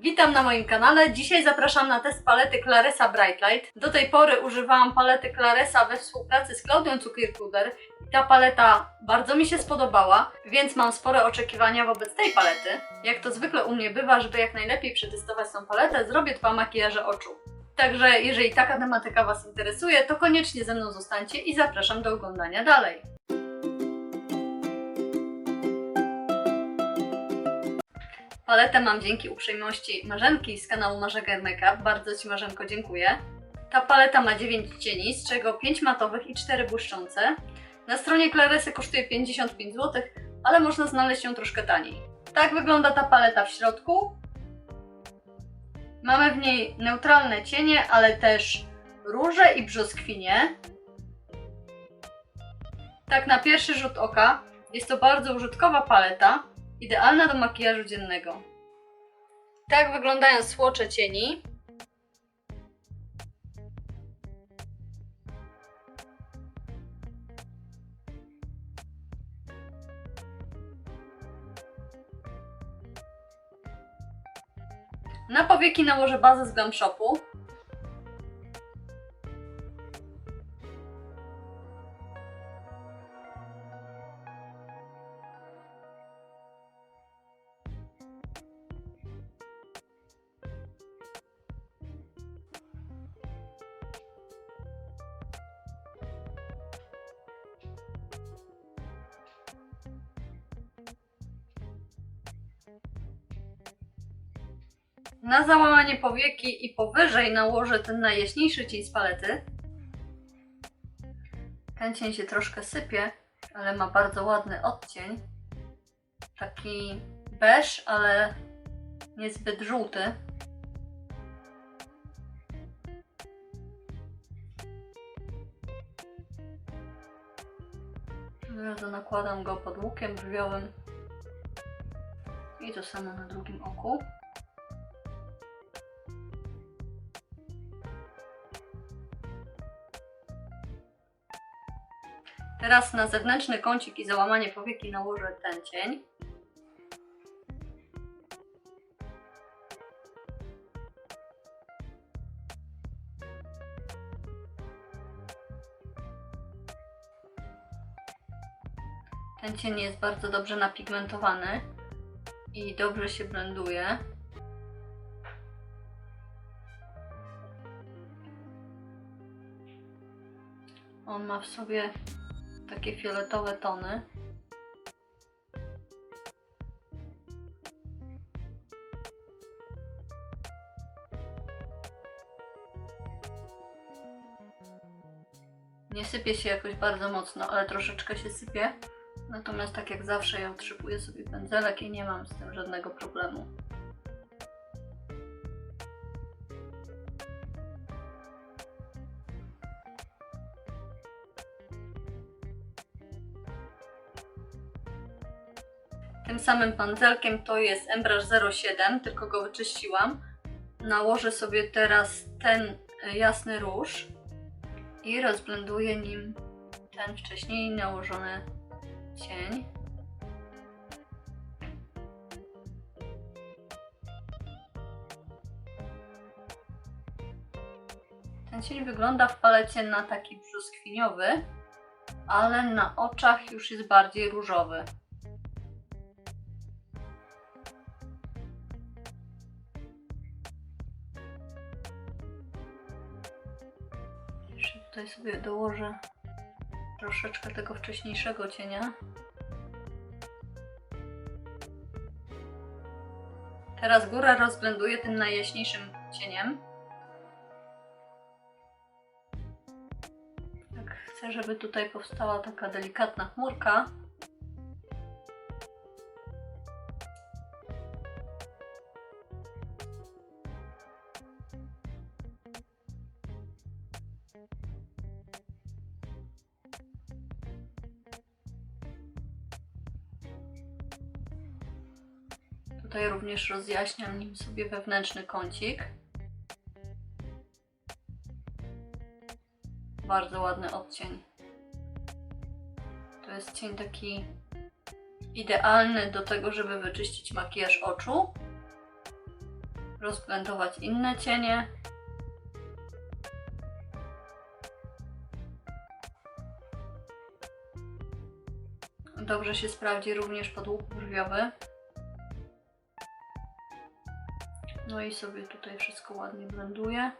Witam na moim kanale. Dzisiaj zapraszam na test palety Claresa Bright Light. Do tej pory używałam palety Claresa we współpracy z Klaudią Cukierkuder. Ta paleta bardzo mi się spodobała, więc mam spore oczekiwania wobec tej palety. Jak to zwykle u mnie bywa, żeby jak najlepiej przetestować tą paletę, zrobię dwa makijaże oczu. Także jeżeli taka tematyka Was interesuje, to koniecznie ze mną zostańcie i zapraszam do oglądania dalej. Paletę mam dzięki uprzejmości Marzenki z kanału Marzeger Makeup. Bardzo Ci Marzenko dziękuję. Ta paleta ma 9 cieni, z czego 5 matowych i 4 błyszczące. Na stronie Claresy kosztuje 55 zł, ale można znaleźć ją troszkę taniej. Tak wygląda ta paleta w środku. Mamy w niej neutralne cienie, ale też róże i brzoskwinie. Tak na pierwszy rzut oka jest to bardzo użytkowa paleta, idealna do makijażu dziennego. Tak wyglądają słocze cieni. Na powieki nałożę bazę z Glam Shopu. Na załamanie powieki i powyżej nałożę ten najjaśniejszy cień z palety. Ten cień się troszkę sypie, ale ma bardzo ładny odcień. Taki beż, ale niezbyt żółty. Razu nakładam go pod łukiem brwiowym. I to samo na drugim oku. Teraz na zewnętrzny kącik i załamanie powieki nałożę ten cień. Ten cień jest bardzo dobrze napigmentowany i dobrze się blenduje. On ma w sobie takie fioletowe tony. Nie sypie się jakoś bardzo mocno, ale troszeczkę się sypie. Natomiast tak jak zawsze ja utrzypuję sobie pędzelek i nie mam z tym żadnego problemu. Tym samym pędzelkiem to jest Embraż 07, tylko go wyczyściłam. Nałożę sobie teraz ten e, jasny róż i rozblenduję nim ten wcześniej nałożony cień. Ten cień wygląda w palecie na taki brzoskwiniowy, ale na oczach już jest bardziej różowy. Tutaj sobie dołożę troszeczkę tego wcześniejszego cienia. Teraz górę rozblenduję tym najjaśniejszym cieniem. Tak, chcę, żeby tutaj powstała taka delikatna chmurka. Tutaj również rozjaśniam nim sobie wewnętrzny kącik. Bardzo ładny odcień. To jest cień taki idealny do tego, żeby wyczyścić makijaż oczu. rozblendować inne cienie. Dobrze się sprawdzi również podług brwiowy. No i sobie tutaj wszystko ładnie blenduję.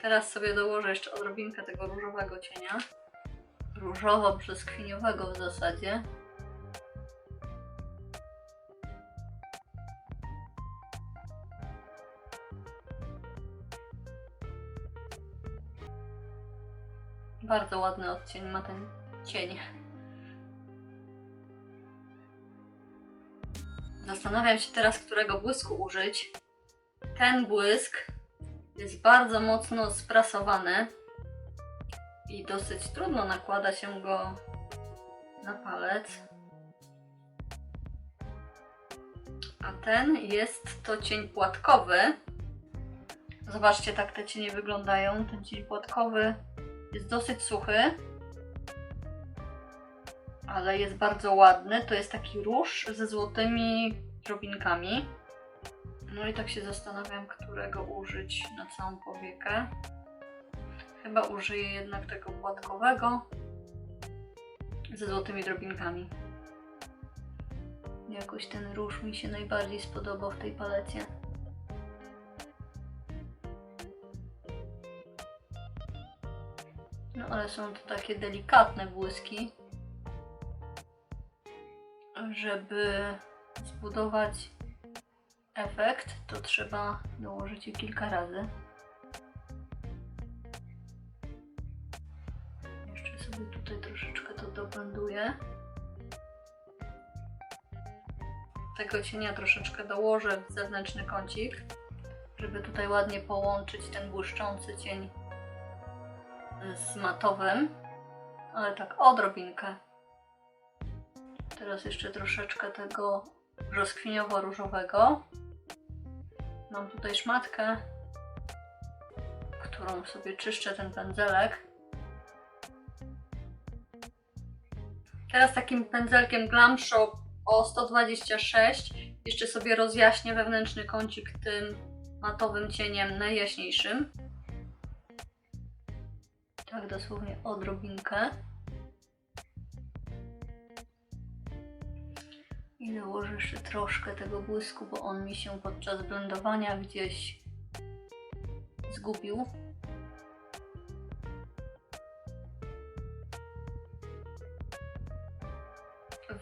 Teraz sobie dołożę jeszcze odrobinkę tego różowego cienia. Różowo-brzoskwiniowego w zasadzie. Bardzo ładny odcień ma ten cień. Zastanawiam się teraz, którego błysku użyć. Ten błysk jest bardzo mocno sprasowany i dosyć trudno nakłada się go na palec. A ten jest to cień płatkowy. Zobaczcie, tak te cienie wyglądają. Ten cień płatkowy jest dosyć suchy, ale jest bardzo ładny. To jest taki róż ze złotymi drobinkami. No i tak się zastanawiam, którego użyć na całą powiekę. Chyba użyję jednak tego płatkowego ze złotymi drobinkami. Jakoś ten róż mi się najbardziej spodobał w tej palecie. No ale są to takie delikatne błyski, żeby zbudować efekt, to trzeba dołożyć je kilka razy. Jeszcze sobie tutaj troszeczkę to doblenduję. Tego cienia troszeczkę dołożę w zewnętrzny kącik, żeby tutaj ładnie połączyć ten błyszczący cień z matowym, ale tak odrobinkę. Teraz jeszcze troszeczkę tego brzoskwiniowo-różowego. Mam tutaj szmatkę, którą sobie czyszczę ten pędzelek. Teraz takim pędzelkiem Glam Shop o 126 jeszcze sobie rozjaśnię wewnętrzny kącik tym matowym cieniem najjaśniejszym. Tak dosłownie odrobinkę. I dołożę jeszcze troszkę tego błysku, bo on mi się podczas blendowania gdzieś zgubił.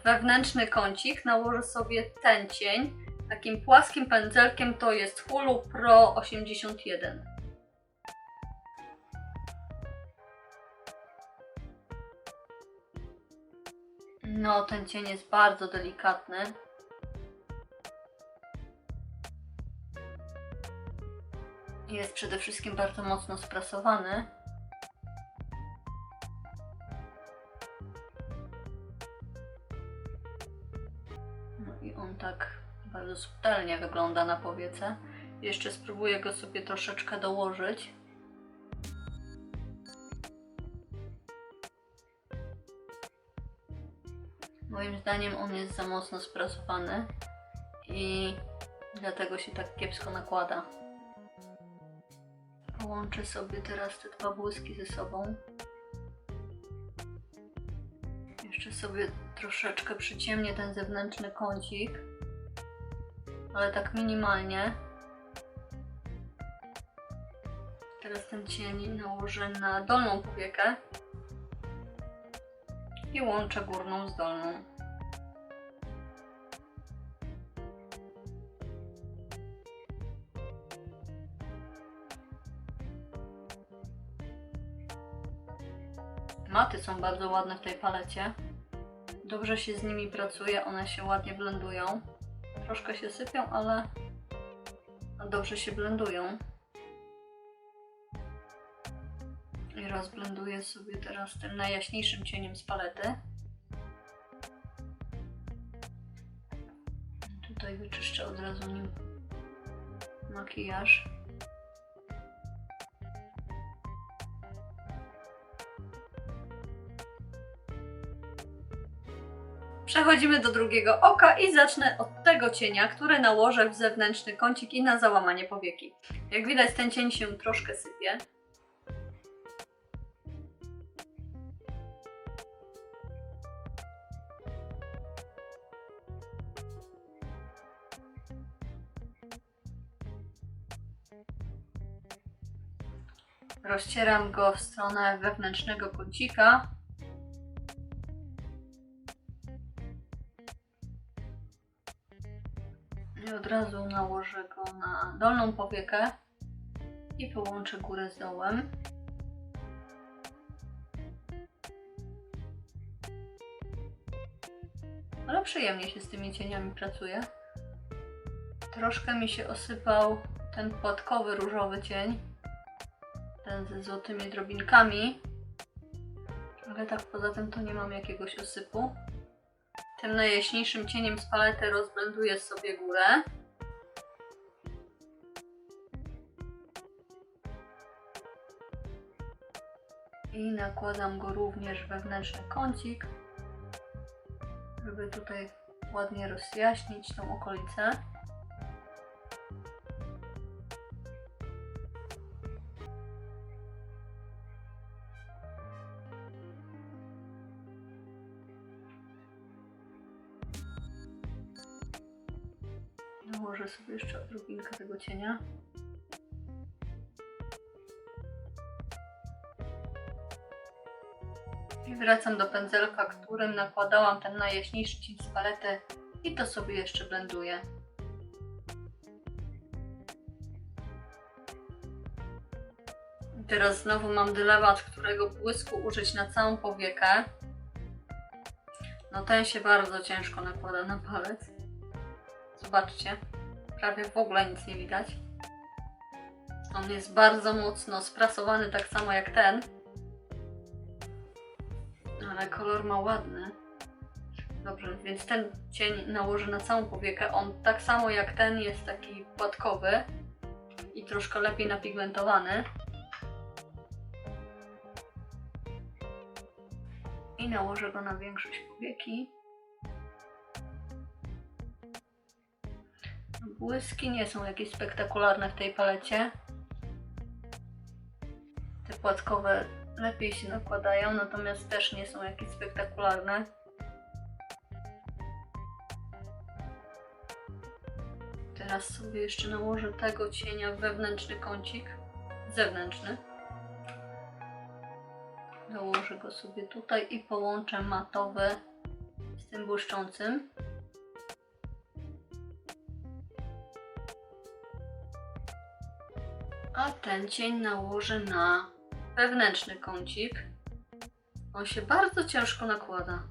Wewnętrzny kącik nałożę sobie ten cień. Takim płaskim pędzelkiem to jest Hulu Pro 81. No, ten cień jest bardzo delikatny. Jest przede wszystkim bardzo mocno sprasowany. No i on tak bardzo subtelnie wygląda na powiece. Jeszcze spróbuję go sobie troszeczkę dołożyć. Moim zdaniem on jest za mocno sprasowany i dlatego się tak kiepsko nakłada. Połączę sobie teraz te dwa błyski ze sobą. Jeszcze sobie troszeczkę przyciemnię ten zewnętrzny kącik, ale tak minimalnie. Teraz ten cień nałożę na dolną powiekę i łączę górną z dolną. Maty są bardzo ładne w tej palecie. Dobrze się z nimi pracuje, one się ładnie blendują. Troszkę się sypią, ale dobrze się blendują. I rozblenduję sobie teraz tym najjaśniejszym cieniem z palety. Tutaj wyczyszczę od razu nim makijaż. Przechodzimy do drugiego oka i zacznę od tego cienia, który nałożę w zewnętrzny kącik i na załamanie powieki. Jak widać ten cień się troszkę sypie. Rozcieram go w stronę wewnętrznego kącika. Od razu nałożę go na dolną powiekę i połączę górę z dołem. Ale przyjemnie się z tymi cieniami pracuje. Troszkę mi się osypał ten płatkowy różowy cień ten ze złotymi drobinkami. Ale tak poza tym to nie mam jakiegoś osypu. Tym najjaśniejszym cieniem z palety rozblenduję sobie górę. I nakładam go również wewnętrzny kącik, żeby tutaj ładnie rozjaśnić tą okolicę. Odrobinkę tego cienia. I wracam do pędzelka, którym nakładałam ten najjaśniejszy cień z palety i to sobie jeszcze blenduję. Teraz znowu mam dylemat, którego błysku użyć na całą powiekę. No ten się bardzo ciężko nakłada na palec. Zobaczcie, prawie w ogóle nic nie widać. On jest bardzo mocno sprasowany, tak samo jak ten. Ale kolor ma ładny. Dobrze, więc ten cień nałożę na całą powiekę. On tak samo jak ten jest taki płatkowy i troszkę lepiej napigmentowany. I nałożę go na większość powieki. Błyski nie są jakieś spektakularne w tej palecie. Te płatkowe lepiej się nakładają, natomiast też nie są jakieś spektakularne. Teraz sobie jeszcze nałożę tego cienia wewnętrzny kącik, zewnętrzny. Dołożę go sobie tutaj i połączę matowy z tym błyszczącym. A ten cień nałożę na wewnętrzny kącik. On się bardzo ciężko nakłada.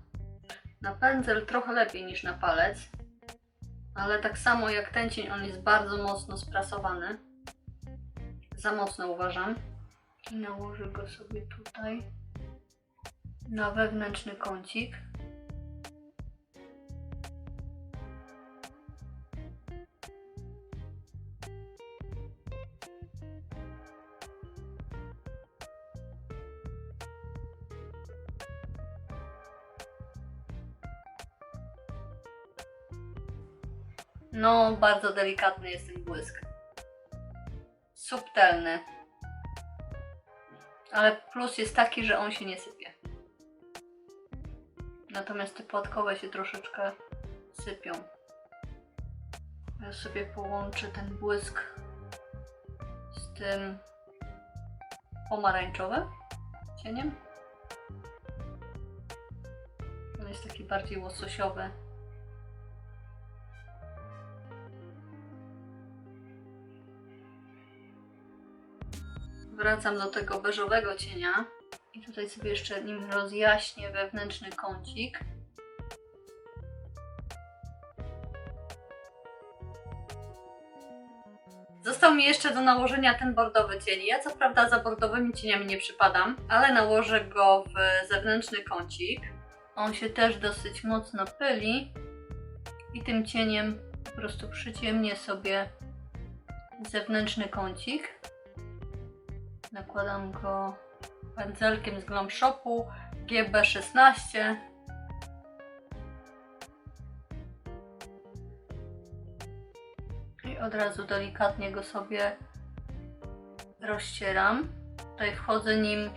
Na pędzel trochę lepiej niż na palec, ale tak samo jak ten cień, on jest bardzo mocno sprasowany. Za mocno uważam. I nałożę go sobie tutaj na wewnętrzny kącik. No, bardzo delikatny jest ten błysk. Subtelny. Ale plus jest taki, że on się nie sypie. Natomiast te płatkowe się troszeczkę sypią. Ja sobie połączę ten błysk z tym pomarańczowym cieniem. On jest taki bardziej łososiowy. Wracam do tego beżowego cienia i tutaj sobie jeszcze nim rozjaśnię wewnętrzny kącik. Został mi jeszcze do nałożenia ten bordowy cień. Ja co prawda za bordowymi cieniami nie przypadam, ale nałożę go w zewnętrzny kącik. On się też dosyć mocno pyli i tym cieniem po prostu przyciemnię sobie zewnętrzny kącik. Nakładam go pędzelkiem z Glam Shopu GB16. I od razu delikatnie go sobie rozcieram. Tutaj wchodzę nim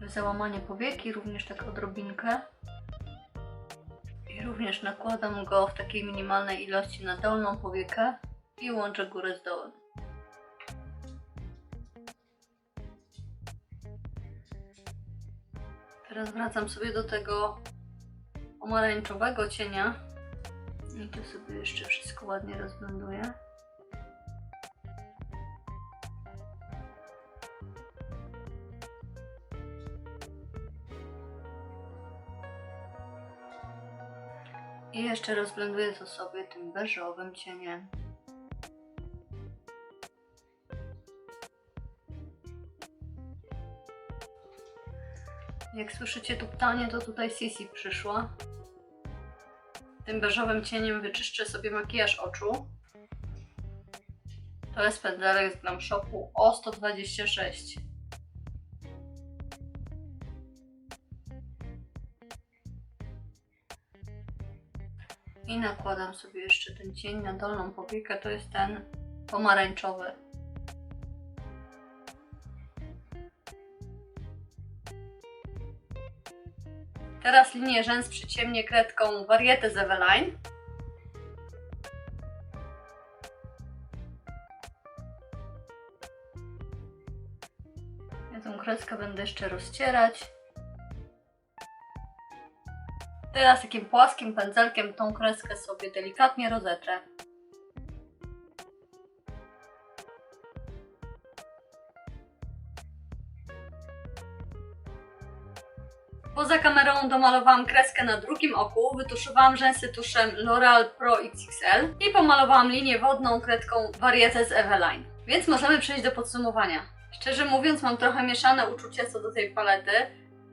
w załamanie powieki, również tak odrobinkę. I również nakładam go w takiej minimalnej ilości na dolną powiekę i łączę górę z dołem. Teraz wracam sobie do tego pomarańczowego cienia i tu sobie jeszcze wszystko ładnie rozblenduję. I jeszcze rozblenduję to sobie tym beżowym cieniem. Jak słyszycie tuptanie, to tutaj Sisi przyszła. Tym beżowym cieniem wyczyszczę sobie makijaż oczu. To jest pędzelek z Glam Shopu O126. I nakładam sobie jeszcze ten cień na dolną powiekę, to jest ten pomarańczowy. Teraz linię rzęs przyciemnię kredką Varietę z. Ja tą kredkę będę jeszcze rozcierać. Teraz takim płaskim pędzelkiem tą kreskę sobie delikatnie rozetrę. Poza kamerą domalowałam kreskę na drugim oku, wytuszowałam rzęsy tuszem L'Oreal Pro XXL i pomalowałam linię wodną kredką Varietę z Eveline. Więc możemy przejść do podsumowania. Szczerze mówiąc mam trochę mieszane uczucia co do tej palety,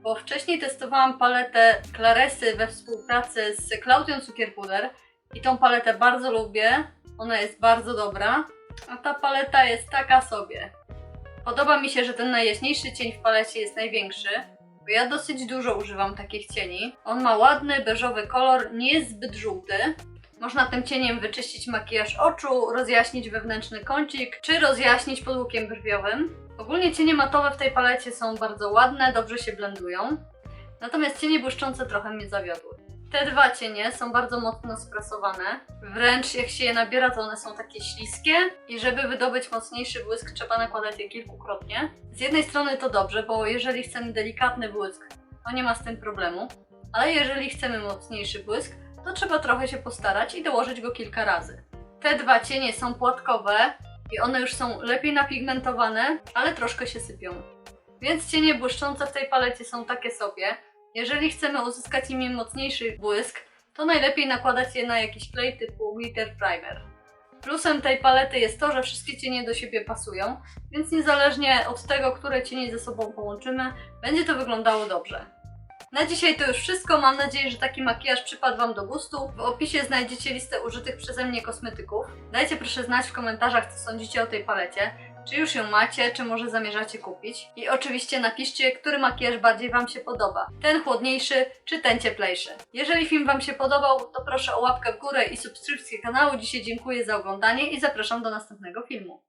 bo wcześniej testowałam paletę Claresy we współpracy z Claudią Cukierpuder i tą paletę bardzo lubię, ona jest bardzo dobra, a ta paleta jest taka sobie. Podoba mi się, że ten najjaśniejszy cień w palecie jest największy, ja dosyć dużo używam takich cieni. On ma ładny, beżowy kolor, nie jest zbyt żółty. Można tym cieniem wyczyścić makijaż oczu, rozjaśnić wewnętrzny kącik, czy rozjaśnić pod łukiem brwiowym. Ogólnie cienie matowe w tej palecie są bardzo ładne, dobrze się blendują. Natomiast cienie błyszczące trochę mnie zawiodły. Te dwa cienie są bardzo mocno sprasowane. Wręcz jak się je nabiera, to one są takie śliskie i żeby wydobyć mocniejszy błysk, trzeba nakładać je kilkukrotnie. Z jednej strony to dobrze, bo jeżeli chcemy delikatny błysk, to nie ma z tym problemu. Ale jeżeli chcemy mocniejszy błysk, to trzeba trochę się postarać i dołożyć go kilka razy. Te dwa cienie są płatkowe i one już są lepiej napigmentowane, ale troszkę się sypią. Więc cienie błyszczące w tej palecie są takie sobie. Jeżeli chcemy uzyskać nimi mocniejszy błysk, to najlepiej nakładać je na jakiś klej typu glitter primer. Plusem tej palety jest to, że wszystkie cienie do siebie pasują, więc niezależnie od tego, które cienie ze sobą połączymy, będzie to wyglądało dobrze. Na dzisiaj to już wszystko. Mam nadzieję, że taki makijaż przypadł Wam do gustu. W opisie znajdziecie listę użytych przeze mnie kosmetyków. Dajcie proszę znać w komentarzach, co sądzicie o tej palecie. Czy już ją macie, czy może zamierzacie kupić? I oczywiście napiszcie, który makijaż bardziej Wam się podoba. Ten chłodniejszy, czy ten cieplejszy. Jeżeli film Wam się podobał, to proszę o łapkę w górę i subskrypcję kanału. Dzisiaj dziękuję za oglądanie i zapraszam do następnego filmu.